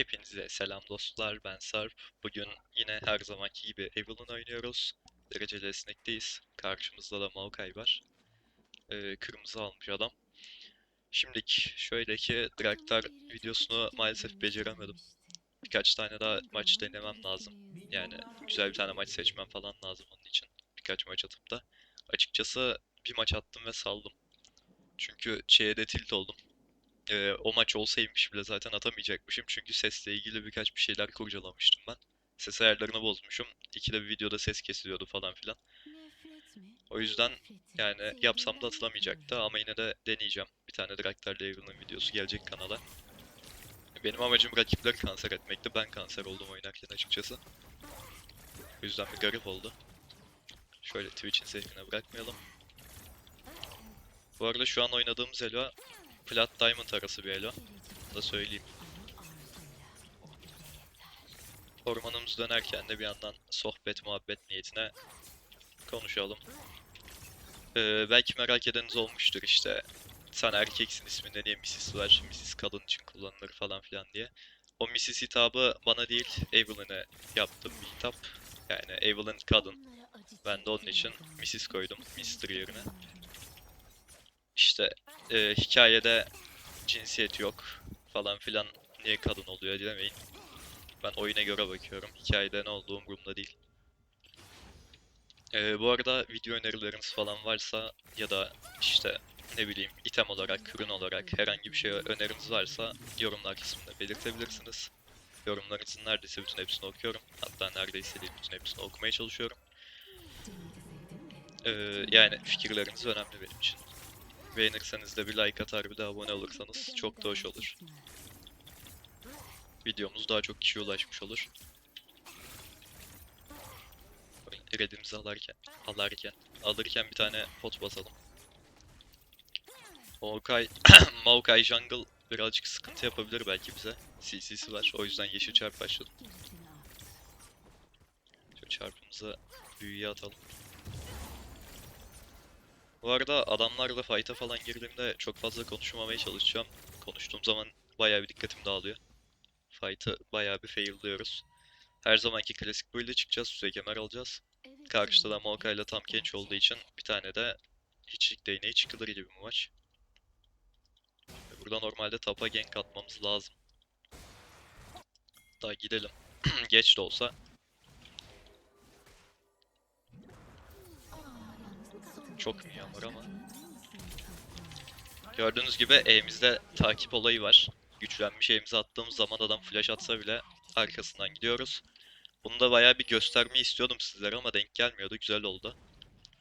Hepinize selam dostlar, ben Sarp. Bugün yine her zamanki gibi Evelyn oynuyoruz. Dereceli esnekteyiz. Karşımızda da Maokai var. Ee, kırmızı almış adam. Şimdilik şöyle ki Draktar videosunu maalesef beceremedim. Birkaç tane daha maç denemem lazım. Yani güzel bir tane maç seçmem falan lazım onun için. Birkaç maç atıp da. Açıkçası bir maç attım ve saldım. Çünkü şeye de tilt oldum. Ee, o maç olsaymış bile zaten atamayacakmışım. Çünkü sesle ilgili birkaç bir şeyler kurcalamıştım ben. Ses ayarlarını bozmuşum. İkide bir videoda ses kesiliyordu falan filan. O yüzden yani yapsam da atılamayacaktı ama yine de deneyeceğim. Bir tane Draktar'la Evelyn videosu gelecek kanala. Benim amacım rakipleri kanser etmekti. Ben kanser oldum oynarken açıkçası. O yüzden bir garip oldu. Şöyle Twitch'in zevkine bırakmayalım. Bu arada şu an oynadığımız elo Plat Diamond arası bir elo. Da söyleyeyim. Ormanımız dönerken de bir yandan sohbet muhabbet niyetine konuşalım. Ee, belki merak edeniniz olmuştur işte. Sen erkeksin isminde niye Mrs. var? Mrs. kadın için kullanılır falan filan diye. O Mrs. hitabı bana değil, Evelyn'e yaptığım bir hitap. Yani Evelyn kadın. Ben de onun için Mrs. koydum, Mr. yerine. İşte e, hikayede cinsiyet yok falan filan niye kadın oluyor demeyin. Ben oyuna göre bakıyorum. Hikayede ne olduğu umurumda değil. E, bu arada video önerileriniz falan varsa ya da işte ne bileyim item olarak, ürün olarak herhangi bir şey öneriniz varsa yorumlar kısmında belirtebilirsiniz. Yorumlarınızın neredeyse bütün hepsini okuyorum. Hatta neredeyse değil bütün hepsini okumaya çalışıyorum. E, yani fikirleriniz önemli benim için. Beğenirseniz de bir like atar bir de abone olursanız çok da hoş olur. Videomuz daha çok kişiye ulaşmış olur. Redimizi alarken, alarken, alırken bir tane pot basalım. Maokai, Maokai Jungle birazcık sıkıntı yapabilir belki bize. CC'si var, o yüzden yeşil çarp başladım. Şu çarpımızı büyüye atalım. Bu arada adamlarla fight'a falan girdiğimde çok fazla konuşmamaya çalışacağım. Konuştuğum zaman bayağı bir dikkatim dağılıyor. Fight'ı bayağı bir fail'lıyoruz. Her zamanki klasik build'e çıkacağız, süre kemer alacağız. Karşıda da Maokai ile tam genç olduğu için bir tane de hiçlik değneği çıkılır gibi bir maç. Burada normalde tapa gank atmamız lazım. Daha gidelim. Geç de olsa çok iyi yağmur ama. Gördüğünüz gibi E'mizde takip olayı var. Güçlenmiş E'mize attığımız zaman adam flash atsa bile arkasından gidiyoruz. Bunu da bayağı bir göstermeyi istiyordum sizlere ama denk gelmiyordu. Güzel oldu.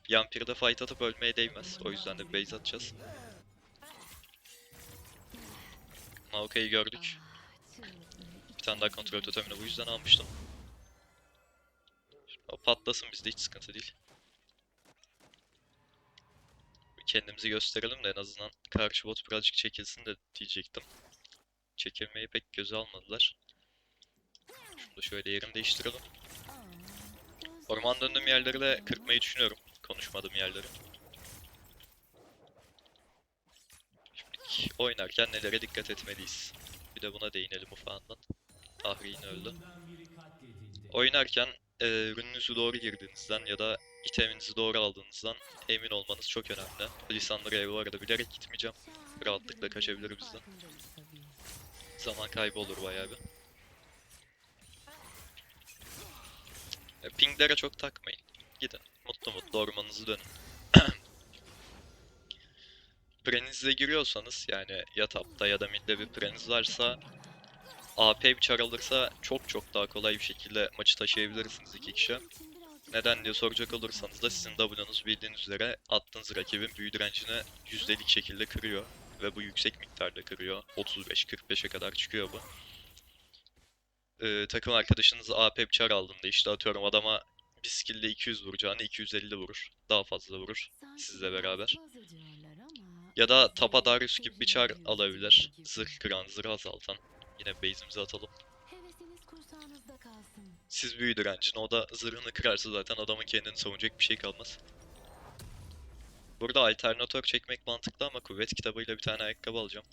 Yampir'de fight atıp ölmeye değmez. O yüzden de base atacağız. Maokai'yi gördük. Bir tane daha kontrol totemini bu yüzden almıştım. O patlasın bizde hiç sıkıntı değil. Kendimizi gösterelim de en azından karşı bot birazcık çekilsin de diyecektim. Çekilmeyi pek göze almadılar. Şunu da şöyle yerini değiştirelim. Orman döndüğüm yerleri de kırpmayı düşünüyorum. Konuşmadığım yerleri. Şimdi oynarken nelere dikkat etmeliyiz. Bir de buna değinelim ufağından. Ahri'nin öldü. Oynarken e, ürününüzü doğru girdiğinizden ya da iteminizi doğru aldığınızdan emin olmanız çok önemli. Lisandra'ya bu arada bilerek gitmeyeceğim. Rahatlıkla kaçabilir bizden. Zaman kaybı olur bayağı bir. Pinglere çok takmayın. Gidin. Mutlu mutlu ormanınızı dönün. Prenizle giriyorsanız yani ya tapta ya da midde bir preniz varsa AP bir çar alırsa çok çok daha kolay bir şekilde maçı taşıyabilirsiniz iki kişi. Neden diye soracak olursanız da sizin W'nuz bildiğiniz üzere attığınız rakibin büyü direncini yüzdelik şekilde kırıyor. Ve bu yüksek miktarda kırıyor. 35-45'e kadar çıkıyor bu. Ee, takım arkadaşınız AP çar aldığında işte atıyorum adama bir skill'de 200 vuracağını 250 vurur. Daha fazla vurur sizle beraber. Ya da Tapa Darius gibi bir çar alabilir. Zırh kıran, zırh azaltan. Yine base'imizi atalım. Siz büyü direncini. O da zırhını kırarsa zaten adamın kendini savunacak bir şey kalmaz. Burada alternatör çekmek mantıklı ama kuvvet kitabıyla bir tane ayakkabı alacağım.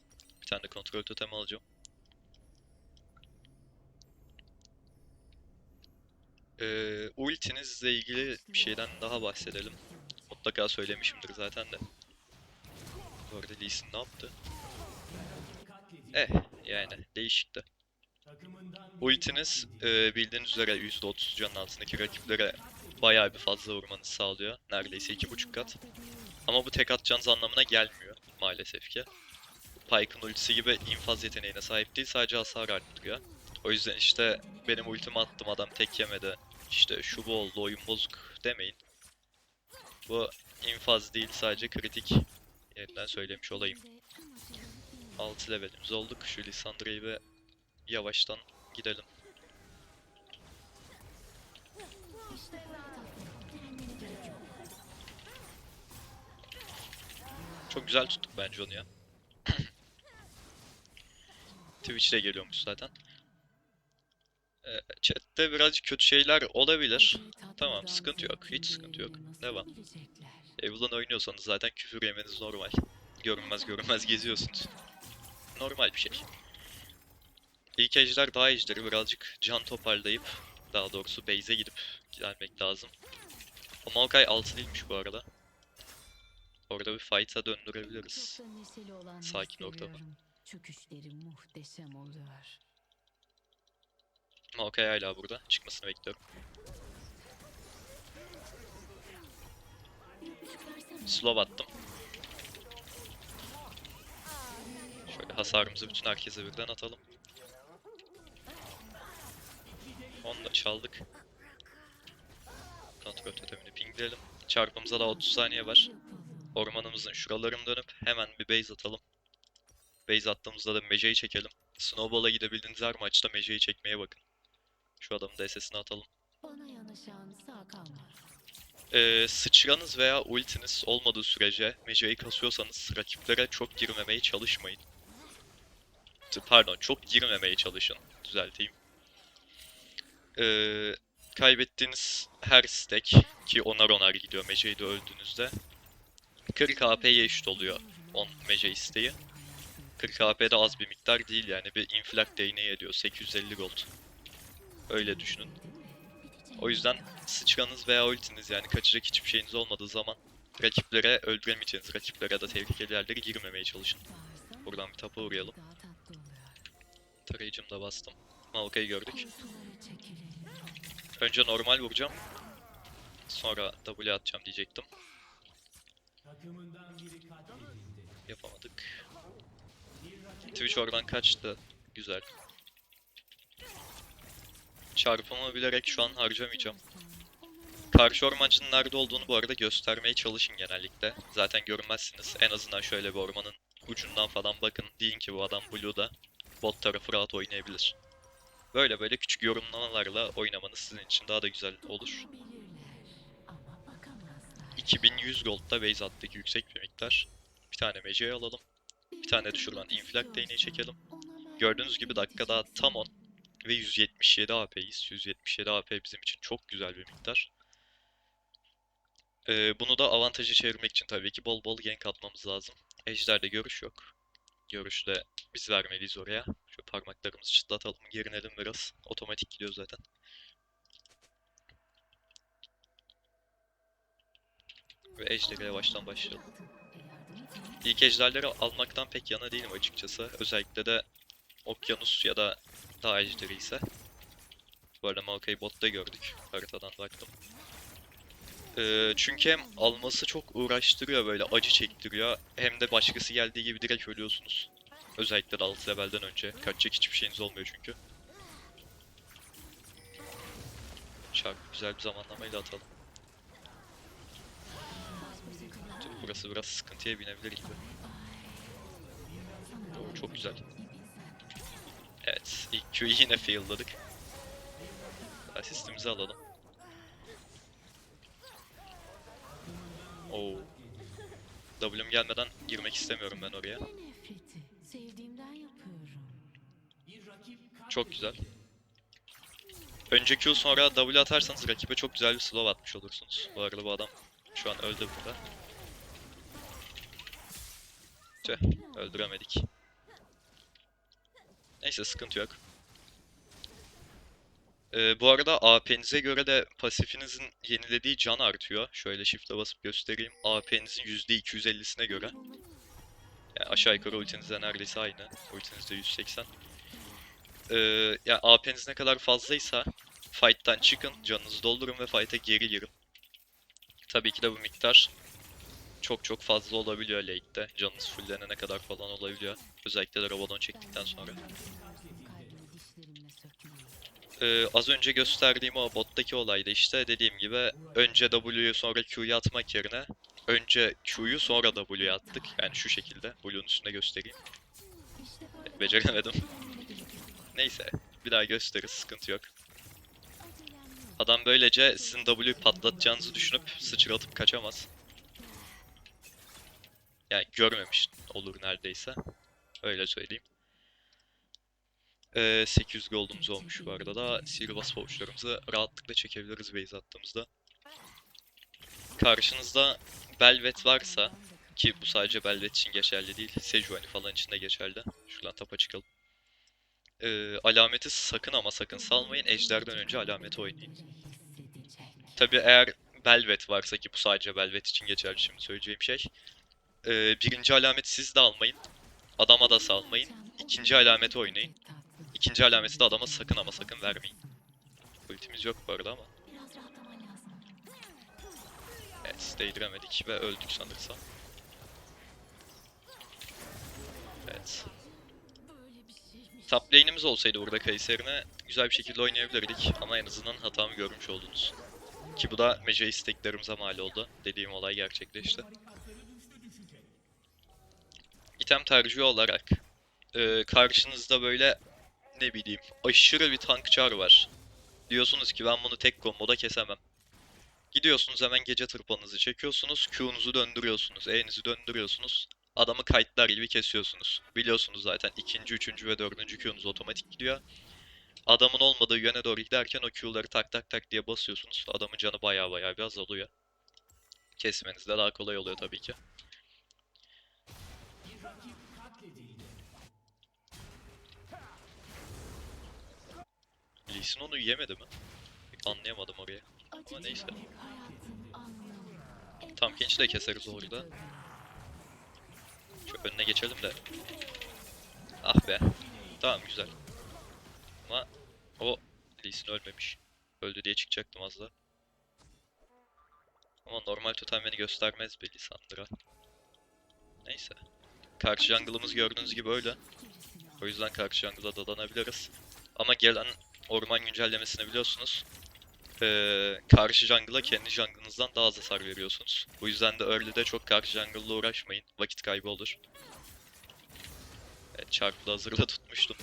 Bir tane de kontrol totemi alacağım. Ee, ultinizle ilgili bir şeyden daha bahsedelim. Mutlaka söylemişimdir zaten de. Bu arada Lee ne yaptı? Eh yani değişikti. Ultiniz e, bildiğiniz üzere %30 canın altındaki rakiplere bayağı bir fazla vurmanızı sağlıyor. Neredeyse iki buçuk kat. Ama bu tek atacağınız anlamına gelmiyor maalesef ki. Pyke'ın ultisi gibi infaz yeteneğine sahip değil sadece hasar arttırıyor. O yüzden işte benim ultimi attım adam tek yemedi. İşte şu bu oldu oyun bozuk demeyin. Bu infaz değil sadece kritik. Yeniden söylemiş olayım. 6 levelimiz olduk. Şu Lissandra'yı bir yavaştan gidelim. Çok güzel tuttuk bence onu ya. Twitch'te geliyormuş zaten. Ee, chat'te birazcık kötü şeyler olabilir. Tamam, sıkıntı yok. Hiç sıkıntı yok. Devam. Evelyn oynuyorsanız zaten küfür yemeniz normal. Görünmez görünmez geziyorsunuz. Normal bir şey. İlk ejder daha ejderi birazcık can toparlayıp daha doğrusu base'e gidip gelmek lazım. O Maokai 6 değilmiş bu arada. Orada bir fight'a döndürebiliriz. Sakin ortamı. Çöküşleri muhteşem oluyor. Maokai hala burada. Çıkmasını bekliyorum. Slow attım. Şöyle hasarımızı bütün herkese birden atalım. Onu da çaldık. Kontrol totemini pingleyelim. Çarpımıza da 30 saniye var. Ormanımızın şuralarını dönüp hemen bir base atalım. Base attığımızda da Meja'yı çekelim. Snowball'a gidebildiğiniz her maçta Meja'yı çekmeye bakın. Şu adamın da SS'ini atalım. Ee, sıçranız veya ultiniz olmadığı sürece Meja'yı kasıyorsanız rakiplere çok girmemeye çalışmayın. Pardon, çok girmemeye çalışın. Düzelteyim. Ee, kaybettiğiniz her stack ki onar onar gidiyor Meja'yı da öldüğünüzde 40 AP'ye eşit oluyor 10 Meja isteği. 40 AP de az bir miktar değil yani bir inflak değneği ediyor 850 gold. Öyle düşünün. O yüzden sıçranız veya ultiniz yani kaçacak hiçbir şeyiniz olmadığı zaman rakiplere öldüremeyeceğiniz rakiplere da tehlikeli yerlere girmemeye çalışın. Buradan bir tapa uğrayalım. Tarayıcımı da bastım. Maokai'yi gördük. Önce normal vuracağım. Sonra W atacağım diyecektim. Yapamadık. Twitch oradan kaçtı. Güzel. Çarpımı bilerek şu an harcamayacağım. Karşı ormancının nerede olduğunu bu arada göstermeye çalışın genellikle. Zaten görünmezsiniz. En azından şöyle bir ormanın ucundan falan bakın. Deyin ki bu adam Blue'da bot tarafı rahat oynayabilir. Böyle böyle küçük yorumlamalarla oynamanız sizin için daha da güzel olur. Bakabilirler ama bakamazlar. 2100 gold'da base attık yüksek bir miktar. Bir tane meceyi alalım. Bir tane şuradan inflak değneği çekelim. Gördüğünüz gibi dakikada tam 10 ve 177 AP'yiz. 177 AP bizim için çok güzel bir miktar. Ee, bunu da avantajı çevirmek için tabii ki bol bol gank atmamız lazım. Ejder'de görüş yok. Görüşte biz vermeliyiz oraya. Şu parmaklarımızı çıtlatalım, gerinelim biraz. Otomatik gidiyor zaten. Ve Ejder'e yavaştan başlayalım. İlk ejderleri almaktan pek yana değilim açıkçası. Özellikle de Okyanus ya da Dağ ejderi ise. Bu arada Maokai'yi botta gördük. Haritadan baktım. Ee, çünkü hem alması çok uğraştırıyor böyle acı çektiriyor. Hem de başkası geldiği gibi direkt ölüyorsunuz. Özellikle de 6 levelden önce. Kaçacak hiçbir şeyiniz olmuyor çünkü. Çarpı güzel bir zamanlamayla atalım. Burası biraz sıkıntıya binebilir gibi. Oo, çok güzel. Evet, ilk Q'yu yine fail'ladık. Asistimizi alalım. Oo. W'm gelmeden girmek istemiyorum ben oraya. Sevdiğimden yapıyorum. Çok güzel. Önce Q sonra W atarsanız rakibe çok güzel bir slow atmış olursunuz. Bu arada bu adam şu an öldü burada. Tüh, öldüremedik. Neyse sıkıntı yok. Ee, bu arada AP'nize göre de pasifinizin yenilediği can artıyor. Şöyle shift'e basıp göstereyim. AP'nizin %250'sine göre. Yani aşağı yukarı ultinizde neredeyse aynı. Ultinizde 180. Ee, yani AP'niz ne kadar fazlaysa fight'tan çıkın, canınızı doldurun ve fight'a geri girin. Tabii ki de bu miktar çok çok fazla olabiliyor late'de. Canınız fulllenene kadar falan olabiliyor. Özellikle de Rabadon çektikten sonra. Ee, az önce gösterdiğim o bottaki olayda işte dediğim gibi önce W'yu sonra Q'yu atmak yerine önce Q'yu sonra W'yu attık. Yani şu şekilde. Blue'un üstünde göstereyim. Beceremedim. Neyse. Bir daha gösteririz. Sıkıntı yok. Adam böylece sizin W'yu patlatacağınızı düşünüp sıçratıp kaçamaz. Yani görmemiş olur neredeyse. Öyle söyleyeyim. Ee, 800 gold'umuz olmuş bu arada da sihirbaz pavuçlarımızı rahatlıkla çekebiliriz base attığımızda. Karşınızda Belvet varsa ki bu sadece Belvet için geçerli değil, Sejuani falan için de geçerli. Şuradan tapa çıkalım. Ee, alameti sakın ama sakın salmayın. Ejderden önce alameti oynayın. Tabii eğer Belvet varsa ki bu sadece Belvet için geçerli şimdi söyleyeceğim şey. Ee, birinci alameti siz de almayın. Adama da salmayın. İkinci alameti oynayın. İkinci alameti de adama sakın ama sakın vermeyin. Ultimiz yok bu arada ama. Evet, değdiremedik ve öldük sanırsam. Evet. Top lane'imiz olsaydı burada Kayseri'ne güzel bir şekilde oynayabilirdik ama en azından hatamı görmüş oldunuz. Ki bu da Mece isteklerimize mal oldu. Dediğim olay gerçekleşti. İtem tercihi olarak e, karşınızda böyle ne bileyim aşırı bir tank çar var. Diyorsunuz ki ben bunu tek komboda kesemem. Gidiyorsunuz hemen gece tırpanınızı çekiyorsunuz, Q'nuzu döndürüyorsunuz, E'nizi döndürüyorsunuz. Adamı kayıtlar gibi kesiyorsunuz. Biliyorsunuz zaten ikinci, üçüncü ve dördüncü Q'nuz otomatik gidiyor. Adamın olmadığı yöne doğru giderken o Q'ları tak tak tak diye basıyorsunuz. Adamın canı baya baya bir azalıyor. Kesmeniz de daha kolay oluyor tabii ki. Lee onu yemedi mi? Anlayamadım oraya. Acı neyse. Tam gençi de keseriz orada. Şu önüne geçelim de. Ah be. Tamam güzel. Ama o Lee Sin ölmemiş. Öldü diye çıkacaktım az da. Ama normal totem beni göstermez be Lisandra. Neyse. Karşı jungle'ımız gördüğünüz gibi öyle. O yüzden karşı jungle'a dadanabiliriz. Ama gelen orman güncellemesini biliyorsunuz. Ee, karşı jungle'a kendi jungle'ınızdan daha az hasar veriyorsunuz. Bu yüzden de early'de çok karşı jungle'la uğraşmayın. Vakit kaybı olur. Evet, çarpıda hazırda tutmuştum.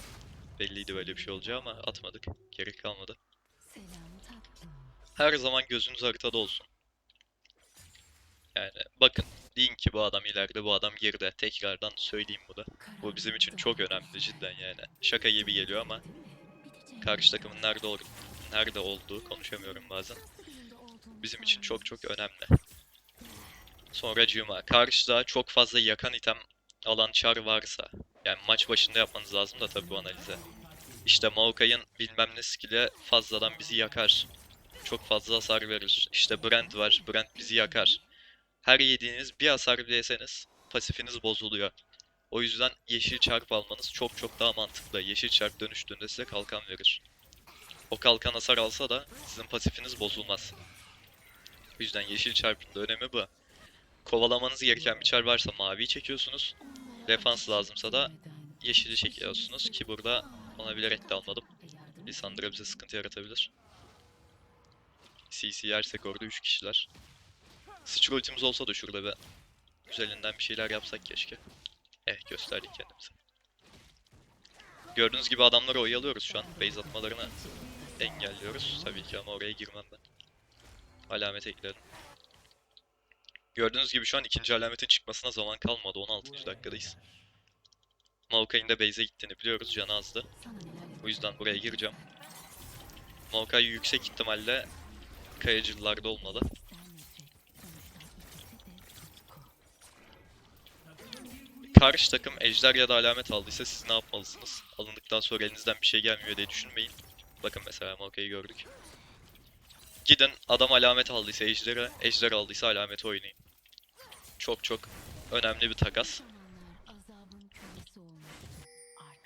Belliydi böyle bir şey olacağı ama atmadık. Gerek kalmadı. Her zaman gözünüz haritada olsun. Yani bakın deyin ki bu adam ileride bu adam geride. Tekrardan söyleyeyim bunu. Bu bizim için çok önemli cidden yani. Şaka gibi geliyor ama karşı takımın nerede ol nerede olduğu konuşamıyorum bazen. Bizim için çok çok önemli. Sonra Cuma. Karşıda çok fazla yakan item alan çar varsa yani maç başında yapmanız lazım da tabii bu analize. İşte Maokai'ın bilmem ne skill'i fazladan bizi yakar. Çok fazla hasar verir. İşte Brand var. Brand bizi yakar. Her yediğiniz bir hasar bile pasifiniz bozuluyor. O yüzden yeşil çarp almanız çok çok daha mantıklı. Yeşil çarp dönüştüğünde size kalkan verir. O kalkan hasar alsa da sizin pasifiniz bozulmaz. O yüzden yeşil çarpın da önemi bu. Kovalamanız gereken bir çar varsa maviyi çekiyorsunuz. Defans lazımsa da Yeşili çekiyorsunuz ki burada ona bilerek de almadım. Lisandra bize sıkıntı yaratabilir. CC yersek orada 3 kişiler. Sıçra ultimiz olsa da şurada bir güzelinden bir şeyler yapsak keşke. Eh gösterdik kendimize. Gördüğünüz gibi adamları oyalıyoruz şu an. Base atmalarını engelliyoruz. Tabii ki ama oraya girmem ben. Alamete gidelim. Gördüğünüz gibi şu an ikinci alametin çıkmasına zaman kalmadı. 16. dakikadayız. Maokai'nin de base'e gittiğini biliyoruz. Canı azdı. O yüzden buraya gireceğim. Maokai yüksek ihtimalle kayacılarda olmalı. Karşı takım ejder ya da alamet aldıysa siz ne yapmalısınız? Alındıktan sonra elinizden bir şey gelmiyor diye düşünmeyin. Bakın mesela Maokai'yi gördük. Gidin adam alamet aldıysa ejderi, ejder aldıysa alameti oynayın. Çok çok önemli bir takas.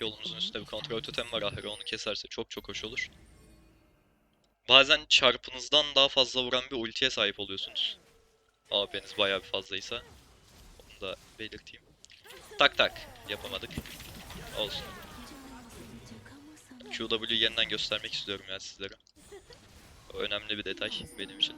Yolumuzun üstünde bir kontrol totem var ahire onu keserse çok çok hoş olur. Bazen çarpınızdan daha fazla vuran bir ultiye sahip oluyorsunuz. AP'niz bayağı bir fazlaysa. Onu da belirteyim. Tak tak yapamadık. Olsun. QW yeniden göstermek istiyorum ya sizlere. O önemli bir detay benim için.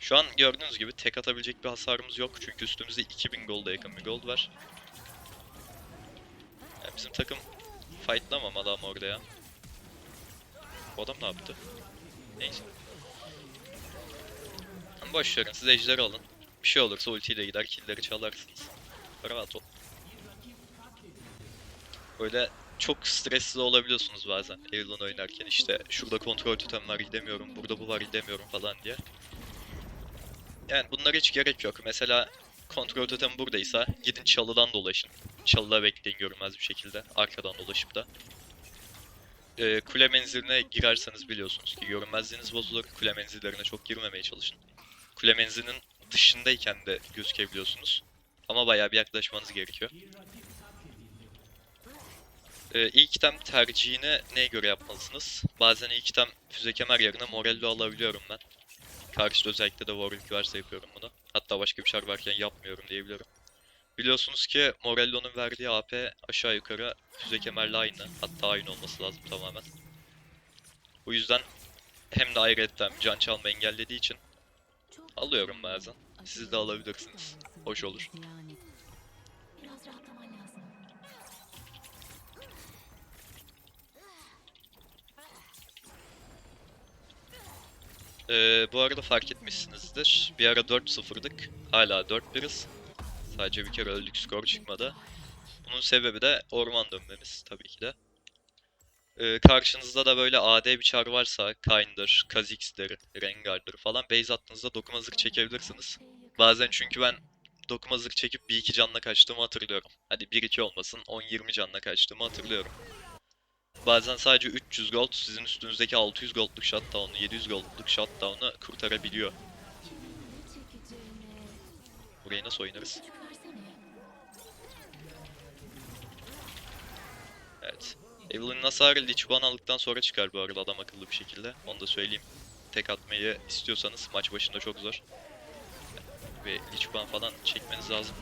Şu an gördüğünüz gibi tek atabilecek bir hasarımız yok. Çünkü üstümüzde 2000 gold'a yakın bir gold var. Yani bizim takım fightlamamalı ama orada ya. Bu adam ne yaptı? Neyse. Boş verin siz ejderi alın. Bir şey olursa ultiyle gider killleri çalarsınız. Rahat ol. Böyle çok stresli olabiliyorsunuz bazen Evelyn oynarken işte şurada kontrol totem var gidemiyorum, burada bu var gidemiyorum falan diye. Yani bunlara hiç gerek yok. Mesela kontrol totem buradaysa gidin çalıdan dolaşın. Çalıda bekleyin görünmez bir şekilde. Arkadan dolaşıp da. Ee, kule menziline girerseniz biliyorsunuz ki görünmezliğiniz bozulur. Kule menzillerine çok girmemeye çalışın. Kule menzilinin dışındayken de gözükebiliyorsunuz. Ama bayağı bir yaklaşmanız gerekiyor. Ee, ilk item tercihini neye göre yapmalısınız? Bazen ilk item füze kemer yerine Morello alabiliyorum ben. Karşıda özellikle de Warwick varsa yapıyorum bunu. Hatta başka bir şar varken yapmıyorum diyebiliyorum. Biliyorsunuz ki Morello'nun verdiği AP aşağı yukarı füze kemerle aynı. Hatta aynı olması lazım tamamen. Bu yüzden hem de ayrıyetten can çalma engellediği için alıyorum bazen. Siz de alabilirsiniz. Hoş olur. Ee, bu arada fark etmişsinizdir. Bir ara 4-0'dık. Hala 4-1'iz. Sadece bir kere öldük skor çıkmadı. Bunun sebebi de orman dönmemiz tabii ki de. Ee, karşınızda da böyle AD bir çar varsa Kayn'dır, Kha'Zix'tir, Rengar'dır falan base attığınızda dokuma zırh çekebilirsiniz. Bazen çünkü ben dokuma zırh çekip 1-2 canla kaçtığımı hatırlıyorum. Hadi 1-2 olmasın 10-20 canla kaçtığımı hatırlıyorum. Bazen sadece 300 gold sizin üstünüzdeki 600 goldluk shutdown'u, 700 goldluk shutdown'u kurtarabiliyor. Burayı nasıl oynarız? Evet. Evelyn'in hasarı Lich Ban aldıktan sonra çıkar bu arada adam akıllı bir şekilde. Onu da söyleyeyim. Tek atmayı istiyorsanız maç başında çok zor. Ve Lich Ban falan çekmeniz lazım.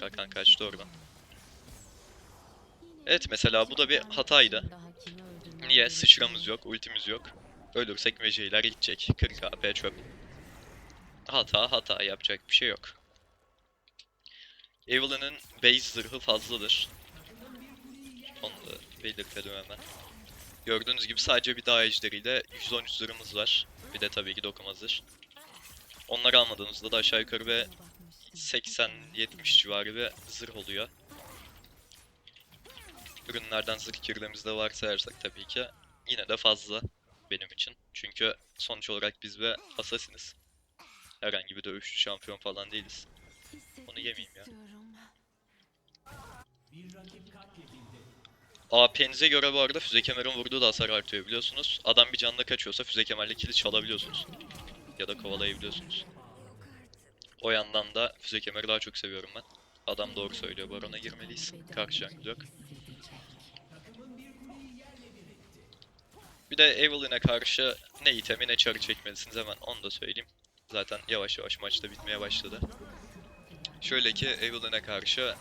Kakan kaçtı oradan. Evet mesela bu da bir hataydı. Daha Niye? Sıçramız yok, ultimiz yok. Ölürsek meceyler gidecek. 40 AP çöp. Hata hata yapacak bir şey yok. Evelyn'in base zırhı fazladır. Onu da belirtelim hemen. Gördüğünüz gibi sadece bir dağ ejderiyle 113 zırhımız var. Bir de tabii ki dokuma zırh. Onları almadığınızda da aşağı yukarı bir 80-70 civarı bir zırh oluyor. Ürünlerden zırh kirlemizde varsayarsak tabii ki yine de fazla benim için. Çünkü sonuç olarak biz bir asasiniz. Herhangi bir dövüşçü şampiyon falan değiliz. Onu yemeyeyim ya. AP'nize göre bu arada füze kemerin vurduğu da hasar artıyor biliyorsunuz. Adam bir canla kaçıyorsa füze kemerle kilit çalabiliyorsunuz. Ya da kovalayabiliyorsunuz. O yandan da füze kemeri daha çok seviyorum ben. Adam doğru söylüyor. Barona girmeliyiz. Karşı yok. Bir de Evelyn'e karşı ne itemi ne çarı çekmelisiniz hemen onu da söyleyeyim. Zaten yavaş yavaş maçta bitmeye başladı. Şöyle ki Evelyn'e karşı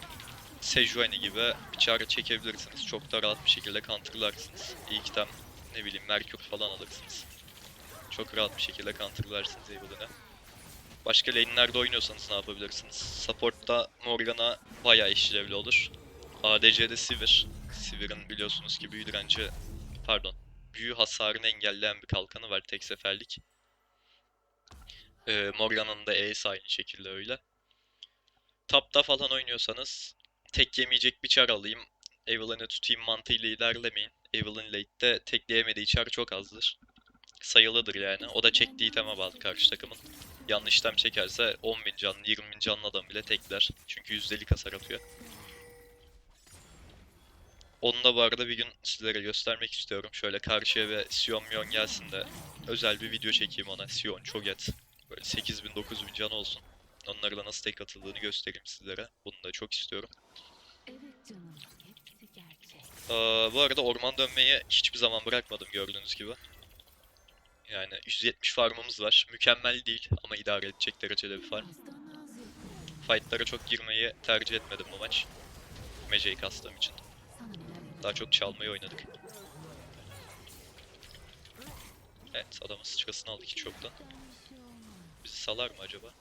Sejuani gibi bir çare çekebilirsiniz. Çok da rahat bir şekilde counterlarsınız. İlk item ne bileyim Merkür falan alırsınız. Çok rahat bir şekilde counterlarsınız Evelyn'e. Başka lane'lerde oynuyorsanız ne yapabilirsiniz? Support'ta Morgana bayağı işlevli olur. ADC'de Sivir. Sivir'in biliyorsunuz ki büyü direnci, pardon, büyü hasarını engelleyen bir kalkanı var tek seferlik. Ee, Morgana'nın da E'si aynı şekilde öyle. Tapta falan oynuyorsanız tek yemeyecek bir çar alayım. Evelyn'i tutayım mantığıyla ilerlemeyin. Evelyn late'de tekleyemediği çar çok azdır. Sayılıdır yani. O da çektiği iteme bağlı karşı takımın. Yanlış item çekerse 10.000 canlı, 20.000 canlı adam bile tekler. Çünkü yüzdelik hasar atıyor. Onu da bu arada bir gün sizlere göstermek istiyorum. Şöyle karşıya ve Sion Mion gelsin de özel bir video çekeyim ona. Sion, Cho'Gath. Böyle 8000 9000 can olsun. Onlarla nasıl tek atıldığını göstereyim sizlere. Bunu da çok istiyorum. Aa, bu arada orman dönmeyi hiçbir zaman bırakmadım gördüğünüz gibi. Yani 170 farmımız var. Mükemmel değil ama idare edecek derecede bir farm. Fightlara çok girmeyi tercih etmedim bu maç. Mece'yi kastığım için. Daha çok çalmayı oynadık. Evet adamın sıçrasını aldık hiç yoktan. Bizi salar mı acaba?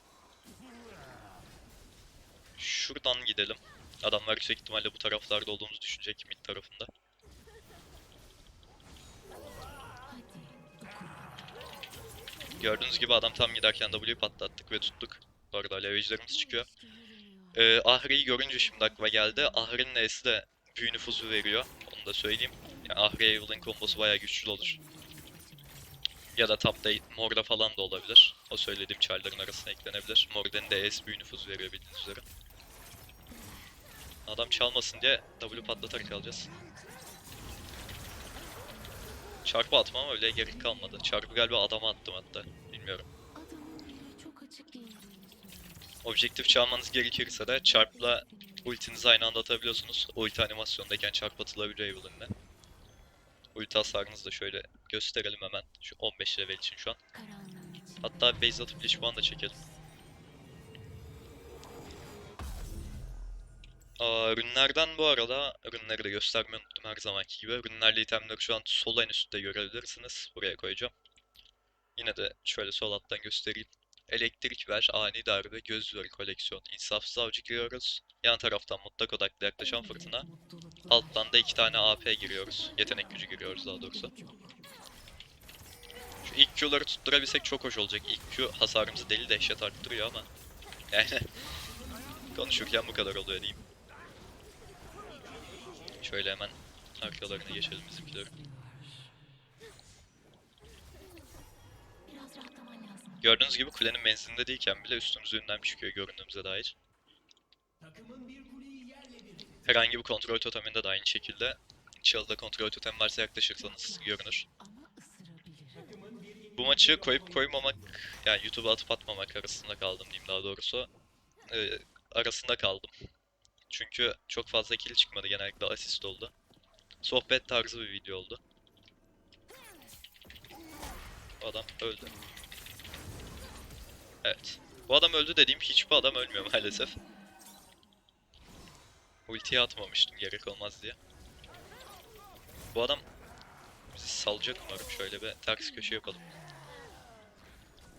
Şuradan gidelim. Adamlar yüksek ihtimalle bu taraflarda olduğumuzu düşünecek mid tarafında. Gördüğünüz gibi adam tam giderken W patlattık ve tuttuk. Bu arada alevecilerimiz çıkıyor. Ee, Ahri'yi görünce şimdi aklıma geldi. Ahri'nin E'si de büyü nüfuzu veriyor. Onu da söyleyeyim. Yani Ahri Evelyn kombosu bayağı güçlü olur. Ya da tapta Mor'da falan da olabilir. O söylediğim çarların arasına eklenebilir. Mor'dan da E'si büyü nüfuzu veriyor bildiğiniz üzere. Adam çalmasın diye W patlatarak alacağız. Çarpı atmama öyle gerek kalmadı. Çarpı galiba adama attım hatta. Bilmiyorum. Objektif çalmanız gerekirse de çarpla ultinizi aynı anda atabiliyorsunuz. Ulti animasyondayken çarp atılabiliyor Evelyn'le. Ulti hasarınızı da şöyle gösterelim hemen. Şu 15 level için şu an. Hatta base atıp puan da çekelim. Aa, rünlerden bu arada, rünleri de göstermeyi unuttum her zamanki gibi. Rünlerle itemleri şu an sol en üstte görebilirsiniz. Buraya koyacağım. Yine de şöyle sol alttan göstereyim. Elektrik ver, ani darbe, göz ver koleksiyon, insafsız avcı giriyoruz. Yan taraftan mutlak odaklı yaklaşan fırtına. Alttan da iki tane AP giriyoruz. Yetenek gücü giriyoruz daha doğrusu. Şu ilk Q'ları tutturabilsek çok hoş olacak. İlk Q hasarımızı deli dehşet arttırıyor ama. Yani konuşurken bu kadar oluyor diyeyim. Şöyle hemen arkalarına geçelim bizimkilerin. Gördüğünüz gibi kulenin menzilinde değilken bile üstümüze ünlem çıkıyor göründüğümüze dair. Herhangi bir kontrol toteminde de aynı şekilde. Çalıda kontrol totem varsa yaklaşırsanız görünür. Bu maçı koyup koymamak, yani YouTube'a atıp atmamak arasında kaldım diyeyim daha doğrusu. Ee, arasında kaldım. Çünkü çok fazla kill çıkmadı, genellikle asist oldu. Sohbet tarzı bir video oldu. Adam öldü. Evet. Bu adam öldü dediğim hiçbir adam ölmüyor maalesef. Ultiye atmamıştım gerek olmaz diye. Bu adam bizi salacak umarım. Şöyle bir ters köşe yapalım.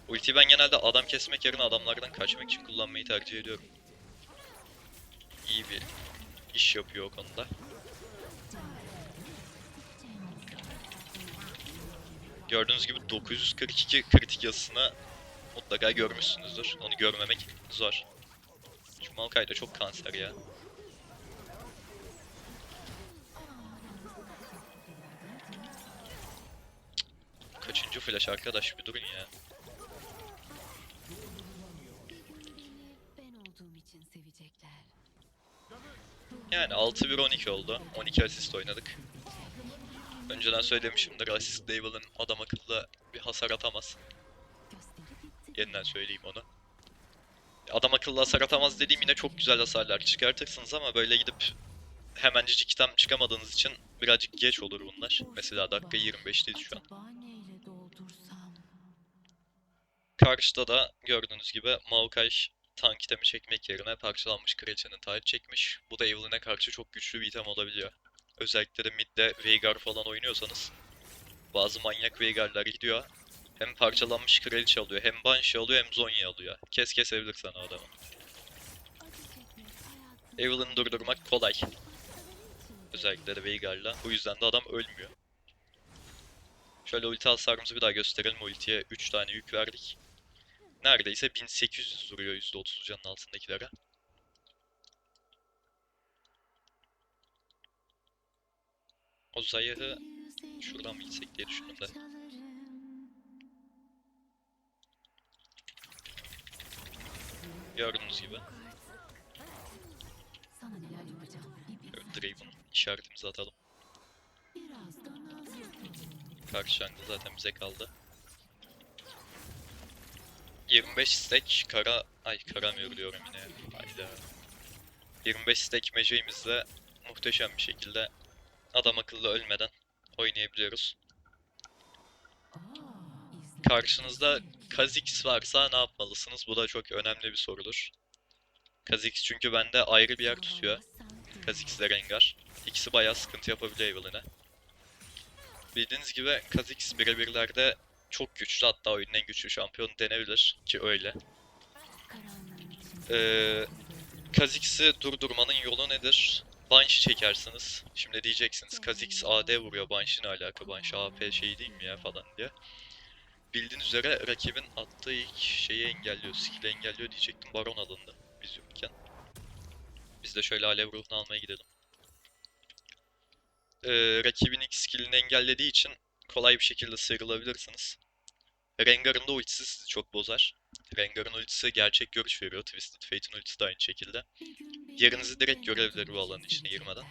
Ultiyi ben genelde adam kesmek yerine adamlardan kaçmak için kullanmayı tercih ediyorum. İyi bir iş yapıyor o konuda. Gördüğünüz gibi 942 kritik yazısını mutlaka görmüşsünüzdür. Onu görmemek zor. Şu Maokai da çok kanser ya. Kaçıncı flash arkadaş bir durun ya. Yani 6-1-12 oldu. 12 asist oynadık. Önceden söylemişimdir asist Devil'ın adam akıllı bir hasar atamaz. Yeniden söyleyeyim onu. Adam akıllı hasar atamaz dediğim yine çok güzel hasarlar çıkartırsınız ama böyle gidip hemencecik item çıkamadığınız için birazcık geç olur bunlar. Mesela dakika 25'teyiz şu an. Karşıda da gördüğünüz gibi Maokai tank itemi çekmek yerine parçalanmış kraliçenin taç çekmiş. Bu da Evelyn'e karşı çok güçlü bir item olabiliyor. Özellikle de midde Veigar falan oynuyorsanız bazı manyak Veigar'lar gidiyor. Hem parçalanmış kraliçe alıyor, hem Banshee alıyor, hem Zonya alıyor. Kes kesebilir sana o adamı. Evelyn'i durdurmak kolay. Özellikle de Veigar'la. Bu yüzden de adam ölmüyor. Şöyle ulti hasarımızı bir daha gösterelim. Ultiye 3 tane yük verdik. Neredeyse 1800 duruyor %30 canın altındakilere. O zayıfı şuradan mı gitsek diye düşündüm de. Gördüğünüz gibi bilsen. Draven işaretimizi atalım. Karşı jungle zaten bize kaldı. 25 stack kara... Ay kara mı diyorum yine. Hayda. 25 stack meceğimizle muhteşem bir şekilde adam akıllı ölmeden oynayabiliyoruz. Karşınızda Kha'Zix varsa ne yapmalısınız? Bu da çok önemli bir sorudur. Kha'Zix çünkü bende ayrı bir yer tutuyor. Kha'Zix ile Rengar. İkisi bayağı sıkıntı yapabiliyor Evelyn'e. Bildiğiniz gibi Kha'Zix birebirlerde çok güçlü hatta oyunun en güçlü şampiyonu denebilir ki öyle. Ee, Kha'Zix'i durdurmanın yolu nedir? Banshee çekersiniz. Şimdi diyeceksiniz Kha'Zix AD vuruyor Banshee ne alaka? Banshee AP şey değil mi ya falan diye. Bildiğiniz üzere rakibin attığı ilk şeyi engelliyor, skill'i engelliyor diyecektim. Baron alındı biz yokken. Biz de şöyle alev ruhunu almaya gidelim. Ee, rakibin ilk skill'ini engellediği için kolay bir şekilde sıyrılabilirsiniz. Rengar'ın da ultisi sizi çok bozar. Rengar'ın ultisi gerçek görüş veriyor. Twisted Fate'in ultisi de aynı şekilde. Yerinizi direkt görebilir bu alanın içine girmeden.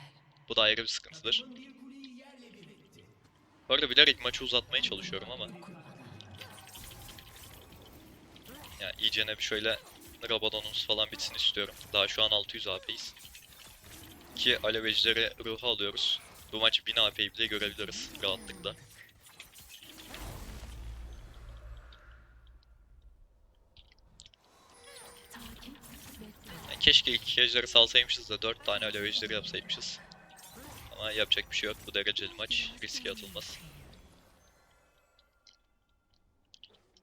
Bu da ayrı bir sıkıntıdır. Bu arada bilerek maçı uzatmaya çalışıyorum ama Dokunmadan. ya iyicene bir şöyle Rabadon'umuz falan bitsin istiyorum. Daha şu an 600 AP'yiz. Ki Alev Ejderi ruhu alıyoruz. Bu maç 1000 AP'yi bile görebiliriz rahatlıkla. Yani keşke ilk ejderi salsaymışız da 4 tane Alev Ejderi yapsaymışız. Ama yapacak bir şey yok. Bu dereceli maç riske atılmaz.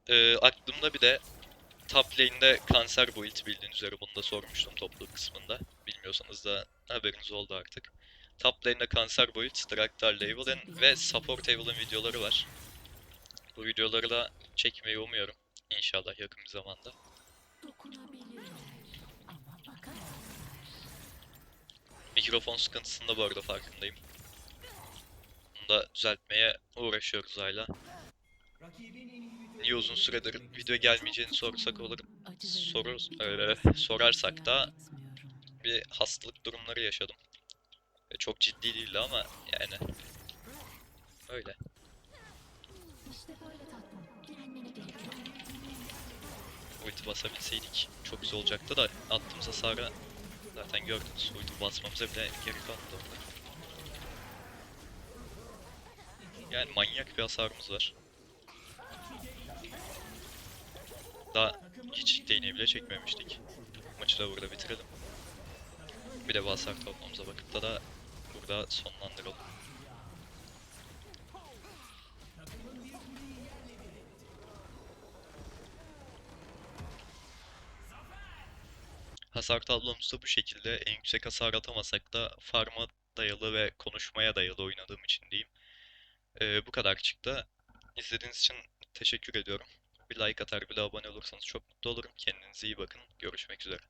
Ee, aklımda bir de top lane'de kanser build bildiğiniz üzere bunu da sormuştum topluluk kısmında. Bilmiyorsanız da haberiniz oldu artık. Top lane'de kanser build, Draktar Evelyn ve Support Evelyn videoları var. Bu videoları da çekmeyi umuyorum. İnşallah yakın bir zamanda. Mikrofon sıkıntısında bu arada farkındayım. Bunu da düzeltmeye uğraşıyoruz hala. Niye uzun süredir video gelmeyeceğini sorsak olur. Soru, tanesini sorarsak da bir hastalık durumları yaşadım. E, Çok ciddi değildi ama yani öyle. Ulti basabilseydik çok güzel olacaktı da attığımız hasarı zaten gördünüz. Ulti basmamıza bile gerek kalmadı orada. Yani manyak bir hasarımız var. Daha hiç değneği bile çekmemiştik. Maçı da burada bitirelim. Bir de bu hasar toplamamıza bakıp da da burada sonlandıralım. Hasar tablomuz da bu şekilde. En yüksek hasar atamasak da farma dayalı ve konuşmaya dayalı oynadığım için diyeyim. Ee, bu kadar çıktı. İzlediğiniz için teşekkür ediyorum. Bir like atar bir de abone olursanız çok mutlu olurum. Kendinize iyi bakın. Görüşmek üzere.